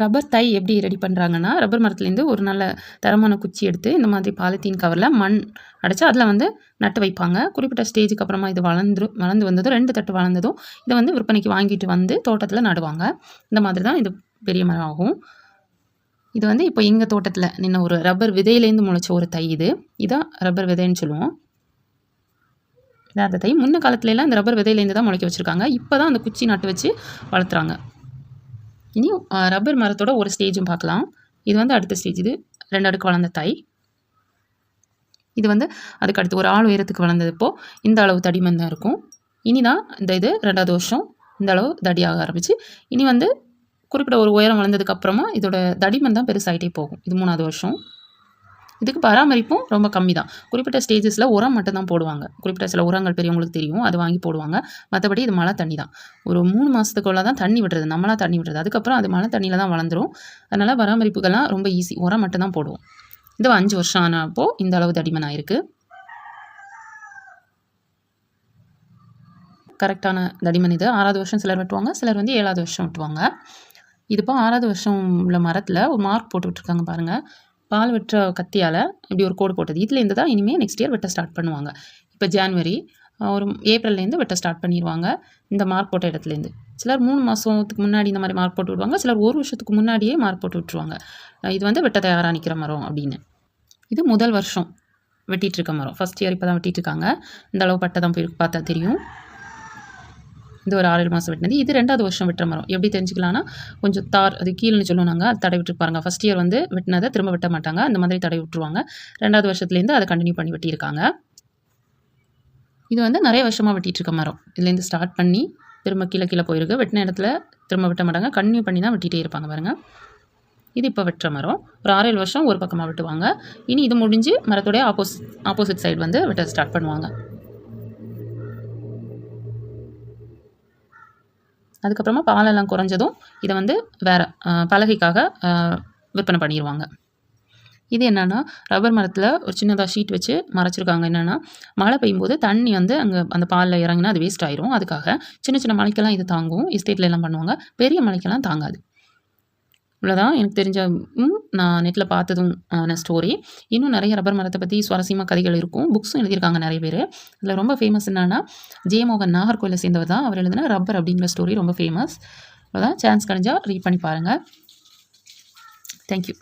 Rubber தை எப்படி ready பண்ணுறாங்கன்னா rubber மரத்துலேருந்து ஒரு நல்ல தரமான குச்சி எடுத்து இந்த மாதிரி பாலித்தீன் கவரில் மண் அடைச்சி அதில் வந்து நட்டு வைப்பாங்க. குறிப்பிட்ட ஸ்டேஜுக்கு அப்புறமா இது வளர்ந்து வளர்ந்து வந்ததும் ரெண்டு தட்டு வளர்ந்ததும் இதை வந்து விற்பனைக்கு வாங்கிட்டு வந்து தோட்டத்தில் நடுவாங்க. இந்த மாதிரி தான் இது பெரிய மரம் ஆகும் இது வந்து இப்போ எங்கள் தோட்டத்தில் நின்ன ஒரு ரப்பர் விதையிலேருந்து முளைச்ச ஒரு தை இது. இதான் ரப்பர் விதைன்னு சொல்லுவோம். இதான் அந்த தை முன்ன காலத்துலலாம் இந்த ரப்பர் விதையிலேருந்து தான் முளைக்க வச்சுருக்காங்க. இப்போ தான் அந்த குச்சி நட்டு வச்சு வளர்த்துறாங்க. இனி ரப்பர் மரத்தோட ஒரு ஸ்டேஜும் பார்க்கலாம். இது வந்து அடுத்த ஸ்டேஜ். இது ரெண்டு அடுக்கு வளர்ந்த தை. இது வந்து அதுக்கு அடுத்து ஒரு ஆள் உயரத்துக்கு வளர்ந்ததுப்போ இந்த அளவு தடிமன் தான் இருக்கும். இனி தான் இந்த இது ரெண்டாவது வருஷம். இந்த அளவு தடியாக ஆரம்பிச்சு. இனி வந்து குறிப்பிட்ட ஒரு உயரம் வளர்ந்ததுக்கப்புறமா இதோட தடிமன் தான் பெருசாகிட்டே போகும். இது மூணாவது வருஷம். இதுக்கு பராமரிப்பும் ரொம்ப கம்மி தான் குறிப்பிட்ட ஸ்டேஜஸில் உரம் மட்டும் தான் போடுவாங்க. குறிப்பிட்ட சில உரங்கள் பெரியவங்களுக்கு தெரியும் அது வாங்கி போடுவாங்க. மற்றபடி இது மழை தண்ணி தான் ஒரு மூணு மாதத்துக்குள்ளே தான் தண்ணி விடுறது நம்மளாக தண்ணி விடுறது. அதுக்கப்புறம் அது மழை தண்ணியில் தான் வளர்ந்துரும். அதனால் பராமரிப்புகள்லாம் ரொம்ப ஈஸி உரம் மட்டும் தான் போடுவோம். இது அஞ்சு வருஷம் ஆனப்போ இந்த அளவு தடிமன் ஆயிருக்கு. கரெக்டான தடிமன் இது. ஆறாவது வருஷம் சிலர் வெட்டுவாங்க சிலர் வந்து ஏழாவது வருஷம் வெட்டுவாங்க. இது இப்போ ஆறாவது வருஷம் உள்ள மரத்தில் ஒரு மார்க் போட்டு விட்ருக்காங்க பாருங்கள் பால் வெட்டுற கத்தியால் இப்படி ஒரு கோடு போட்டது. இதுலேருந்து தான் இனிமேல் நெக்ஸ்ட் இயர் வெட்ட ஸ்டார்ட் பண்ணுவாங்க. இப்போ ஜான்வரி ஒரு ஏப்ரல்லேருந்து வெட்ட ஸ்டார்ட் பண்ணிடுவாங்க இந்த மார்க் போட்ட இடத்துலேருந்து சிலர் மூணு மாதத்துக்கு முன்னாடி இந்த மாதிரி மார்க் போட்டு விடுவாங்க. சிலர் ஒரு வருஷத்துக்கு முன்னாடியே மார்க் போட்டு விட்ருவாங்க இது வந்து வெட்ட தயாராக நிற்கிற மரம் அப்படின்னு. இது முதல் வருஷம் வெட்டிட்டு இருக்க மரம். ஃபஸ்ட் இயர் இப்போ தான் வெட்டிட்டு இருக்காங்க. இந்த அளவு பட்டை தான் போய் பார்த்தா தெரியும். இது ஒரு ஆறு மாதம் வெட்டினது. இது ரெண்டாவது வருஷம் வெட்டுற மரம். எப்படி தெரிஞ்சுக்கலாம்னா கொஞ்சம் தார் அது கீழேன்னு சொல்லுவோம் நாங்கள் அது தடை விட்டு ஃபஸ்ட் இயர் வந்து வெட்டினதை திரும்ப வெட்ட மாட்டாங்க. அந்த மாதிரி தடை விட்டுருவாங்க. ரெண்டாவது வருஷத்துலேருந்து அதை கண்டினியூ பண்ணி வெட்டியிருக்காங்க. இது வந்து நிறைய வருஷமாக வெட்டிட்டு இருக்க மரம். இதுலேருந்து ஸ்டார்ட் பண்ணி திரும்ப கீழே கீழே போயிருக்கு. வெட்டின இடத்துல திரும்ப வெட்ட மாட்டாங்க. கண்டினியூ பண்ணி தான் வெட்டிகிட்டே இருப்பாங்க பாருங்கள் இது இப்போ வெட்டுற மரம். ஒரு ஆறு ஏழு வருஷம் ஒரு பக்கமாக வெட்டுவாங்க. இனி இது முடிஞ்சு மரத்துடைய ஆப்போசிட் ஆப்போசிட் சைடு வந்து வெட்ட ஸ்டார்ட் பண்ணுவாங்க. அதுக்கப்புறமா பாலெல்லாம் குறைஞ்சதும் இதை வந்து வேறு பலகைக்காக விற்பனை பண்ணிடுவாங்க இது என்னென்னா ரப்பர் மரத்தில் ஒரு சின்னதாக ஷீட் வச்சு மறைச்சிருக்காங்க. என்னென்னா மழை பெய்யும்போது தண்ணி வந்து அங்கே அந்த பாலில் இறங்கினா அது வேஸ்ட் ஆயிரும். அதுக்காக சின்ன சின்ன மலைக்கெல்லாம் இது தாங்கும். எஸ்டேட்ல எல்லாம் பண்ணுவாங்க. பெரிய மலைக்கெல்லாம் தாங்காது. இவ்வளோதான் எனக்கு தெரிஞ்ச நான் நெட்டில் பார்த்ததும் ஆன ஸ்டோரி இன்னும் நிறைய ரப்பர் மரத்தை பற்றி சுவாரஸ்யமாக கதைகள் இருக்கும். புக்ஸும் எழுதியிருக்காங்க நிறைய பேர். அதில் ரொம்ப ஃபேமஸ் என்னன்னா ஜெயமோகன் நாகர்கோயிலை சேர்ந்தவர் தான். அவர் எழுதின ரப்பர் அப்படிங்கிற ஸ்டோரி ரொம்ப ஃபேமஸ் அதான் சான்ஸ் கிடைஞ்சால் ரீட் பண்ணி பாருங்கள் தேங்க்யூ